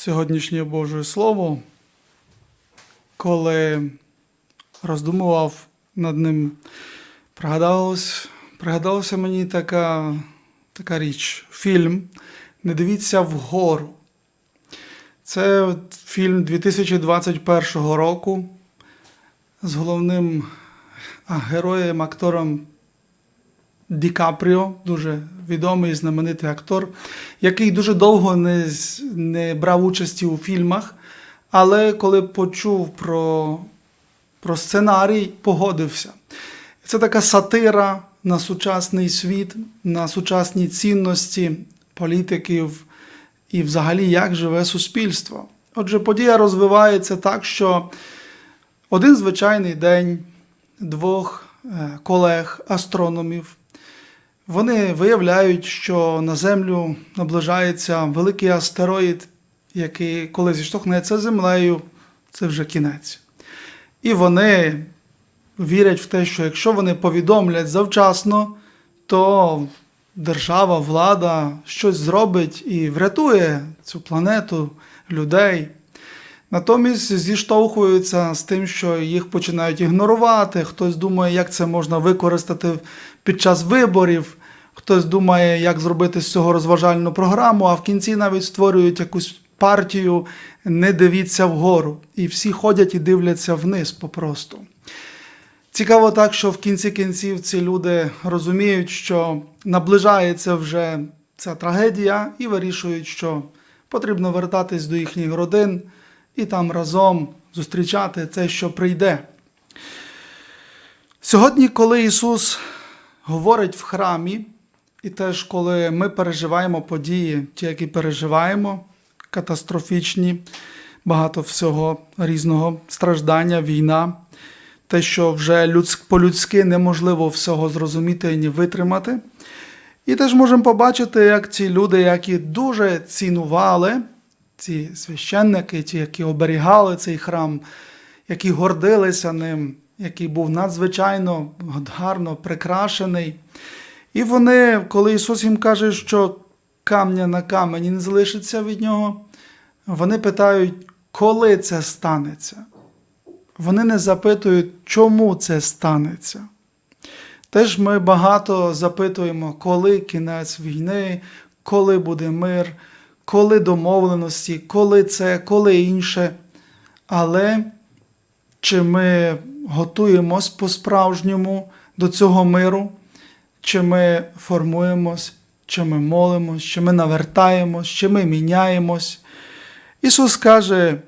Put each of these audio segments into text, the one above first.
сьогоднішнє Боже Слово, коли роздумував над ним, пригадалось, пригадалася мені така, така річ, фільм Не дивіться вгору. Це фільм 2021 року з головним героєм, актором Ді Капріо, дуже відомий знаменитий актор, який дуже довго не, не брав участі у фільмах, але коли почув про, про сценарій, погодився. Це така сатира на сучасний світ, на сучасні цінності політиків і взагалі як живе суспільство. Отже, подія розвивається так, що один звичайний день двох е, колег-астрономів вони виявляють, що на Землю наближається великий астероїд, який, коли зіштовхнеться землею, це вже кінець. І вони вірять в те, що якщо вони повідомлять завчасно, то держава, влада щось зробить і врятує цю планету, людей. Натомість зіштовхуються з тим, що їх починають ігнорувати. Хтось думає, як це можна використати під час виборів, хтось думає, як зробити з цього розважальну програму, а в кінці навіть створюють якусь партію не дивіться вгору. І всі ходять і дивляться вниз попросту. Цікаво так, що в кінці кінців ці люди розуміють, що наближається вже ця трагедія, і вирішують, що потрібно вертатись до їхніх родин і там разом зустрічати те, що прийде. Сьогодні, коли Ісус говорить в храмі, і теж коли ми переживаємо події, ті, які переживаємо, катастрофічні, багато всього різного страждання, війна, те, що вже людсь- по-людськи неможливо всього зрозуміти і ні витримати. І теж можемо побачити, як ці люди, які дуже цінували, ці священники, ті, які оберігали цей храм, які гордилися ним, який був надзвичайно гарно прикрашений. І вони, коли Ісус їм каже, що камня на камені не залишиться від нього, вони питають, коли це станеться. Вони не запитують, чому це станеться. Теж ми багато запитуємо, коли кінець війни, коли буде мир, коли домовленості, коли це, коли інше. Але чи ми готуємось по-справжньому до цього миру, чи ми формуємось, чи ми молимось, чи ми навертаємось, чи ми міняємось. Ісус каже,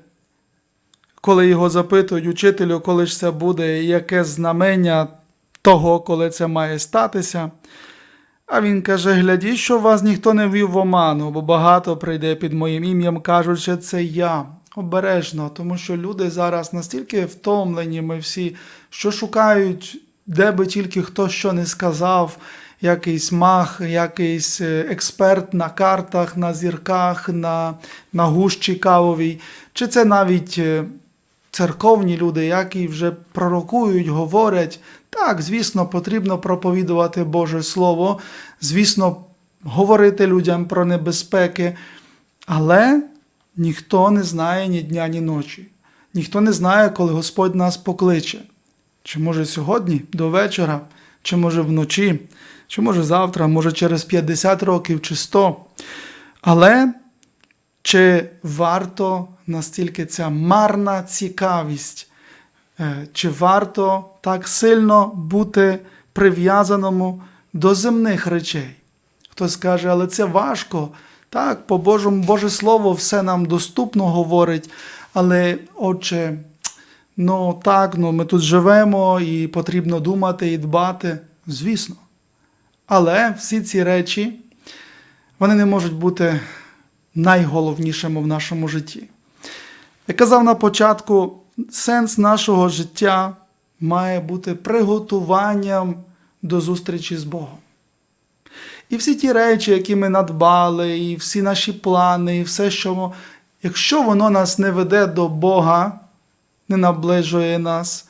коли його запитують, учителю, коли ж це буде, яке знамення того, коли це має статися. А він каже: глядіть, що вас ніхто не ввів в оману, бо багато прийде під моїм ім'ям, кажучи, це я. Обережно, тому що люди зараз настільки втомлені, ми всі, що шукають, де би тільки хто що не сказав, якийсь мах, якийсь е, експерт на картах, на зірках, на, на гущі кавовій, чи це навіть е, церковні люди, які вже пророкують, говорять, так, звісно, потрібно проповідувати Боже Слово, звісно, говорити людям про небезпеки, але ніхто не знає ні дня, ні ночі. Ніхто не знає, коли Господь нас покличе. Чи може сьогодні до вечора, чи може вночі, чи може завтра, може через 50 років чи 100. Але чи варто настільки ця марна цікавість, е, чи варто так сильно бути прив'язаному до земних речей? Хтось каже, але це важко. Так, по Божому Боже Слово все нам доступно говорить, але, отче, ну так, ну ми тут живемо і потрібно думати і дбати, звісно. Але всі ці речі, вони не можуть бути найголовнішими в нашому житті. Я казав на початку, сенс нашого життя має бути приготуванням до зустрічі з Богом. І всі ті речі, які ми надбали, і всі наші плани, і все, що якщо воно нас не веде до Бога, не наближує нас,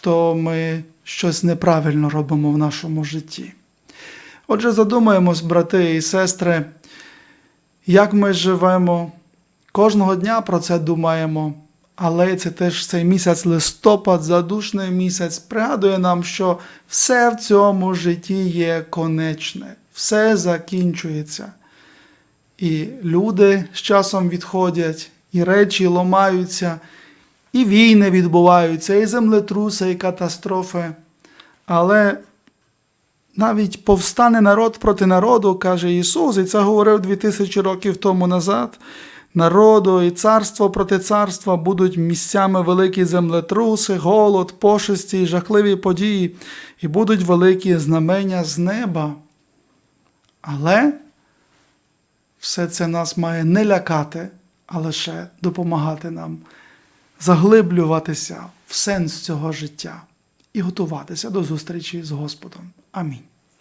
то ми щось неправильно робимо в нашому житті. Отже, задумаємось, брати і сестри, як ми живемо, Кожного дня про це думаємо. Але це теж цей місяць листопад, задушний місяць, пригадує нам, що все в цьому житті є конечне, все закінчується. І люди з часом відходять, і речі ламаються, і війни відбуваються, і землетруси, і катастрофи. Але навіть повстане народ проти народу, каже Ісус, і це говорив 2000 років тому назад. Народу і царство проти царства будуть місцями великі землетруси, голод, пошесті і жахливі події, і будуть великі знамення з неба. Але все це нас має не лякати, а лише допомагати нам заглиблюватися в сенс цього життя і готуватися до зустрічі з Господом. Амінь.